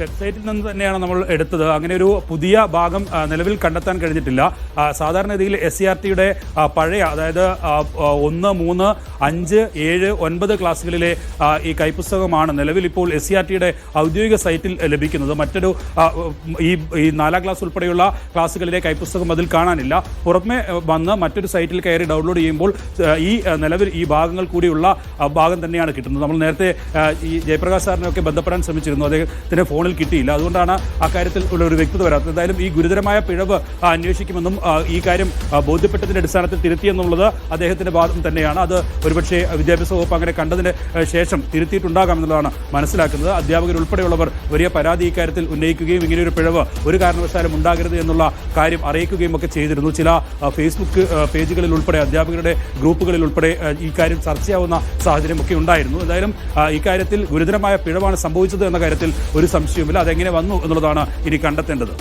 വെബ്സൈറ്റിൽ നിന്ന് തന്നെയാണ് നമ്മൾ എടുത്തത്. അങ്ങനെ ഒരു പുതിയ ഭാഗം നിലവിൽ കണ്ടെത്താൻ കഴിഞ്ഞിട്ടില്ല. സാധാരണ സാധാരണഗതിയിൽ എസ് സി ആർ ടിയുടെ പഴയ അതായത് ഒന്ന് മൂന്ന് അഞ്ച് ഏഴ് ഒൻപത് ക്ലാസ്സുകളിലെ ഈ കൈപ്പുസ്തകമാണ് നിലവിൽ ഇപ്പോൾ എസ് സി ആർ ടിയുടെ ഔദ്യോഗിക സൈറ്റിൽ ലഭിക്കുന്നത്. മറ്റൊരു ഈ ഈ നാലാം ക്ലാസ് ഉൾപ്പെടെയുള്ള ക്ലാസ്സുകളിലെ കൈപ്പുസ്തകം അതിൽ കാണാനില്ല. പുറമെ വന്ന് മറ്റൊരു സൈറ്റിൽ കയറി ഡൗൺലോഡ് ചെയ്യുമ്പോൾ ഈ നിലവിൽ ഈ ഭാഗങ്ങൾ കൂടിയുള്ള ഭാഗം തന്നെയാണ് കിട്ടുന്നത്. നമ്മൾ നേരത്തെ ഈ ജയപ്രകാശ് സാറിനെയൊക്കെ ബന്ധപ്പെടാൻ ശ്രമിച്ചിരുന്നു. അദ്ദേഹത്തിന് ഫോണിൽ കിട്ടിയില്ല. അതുകൊണ്ടാണ് അക്കാര്യത്തിൽ ഉള്ള ഒരു വ്യക്തത വരാത്തത്. എന്തായാലും ഈ ഗുരുതരമായ പിഴവ് അന്വേഷിക്കുമെന്നും ഈ കാര്യം ബോധ്യപ്പെട്ടതിന്റെ അടിസ്ഥാനത്തിൽ തിരുത്തിയെന്നുള്ളത് അദ്ദേഹത്തിന്റെ വാദം തന്നെയാണ്. അത് ഒരുപക്ഷെ വിദ്യാഭ്യാസ വകുപ്പ് അങ്ങനെ കണ്ടതിന് ശേഷം തിരുത്തിയിട്ടുണ്ടാകാമെന്നുള്ളതാണ് മനസ്സിലാക്കുന്നത്. അധ്യാപകരുൾപ്പെടെയുള്ളവർ വലിയ പരാതി ഇക്കാര്യത്തിൽ ഉന്നയിക്കുകയും ഇങ്ങനെ ഒരു പിഴവ് ഒരു കാരണവശാലും ഉണ്ടാകരുത് എന്നുള്ള കാര്യം അറിയിക്കുകയും ഒക്കെ ചെയ്തിരുന്നു. ചില ഫേസ്ബുക്ക് പേജുകളിൽ ഉൾപ്പെടെ അധ്യാപകരുടെ ഗ്രൂപ്പുകളിൽ ഉൾപ്പെടെ ഈ കാര്യം ചർച്ചയാവുന്ന സാഹചര്യമൊക്കെ ഉണ്ടായിരുന്നു. എന്തായാലും ഇക്കാര്യത്തിൽ ഗുരുതരമായ പിഴവാണ് സംഭവിച്ചത് എന്ന കാര്യത്തിൽ ഒരു സംശയവുമില്ല അതെങ്ങനെ വന്നു എന്നുള്ളതാണ് ഇനി കണ്ടെത്തേണ്ടത്.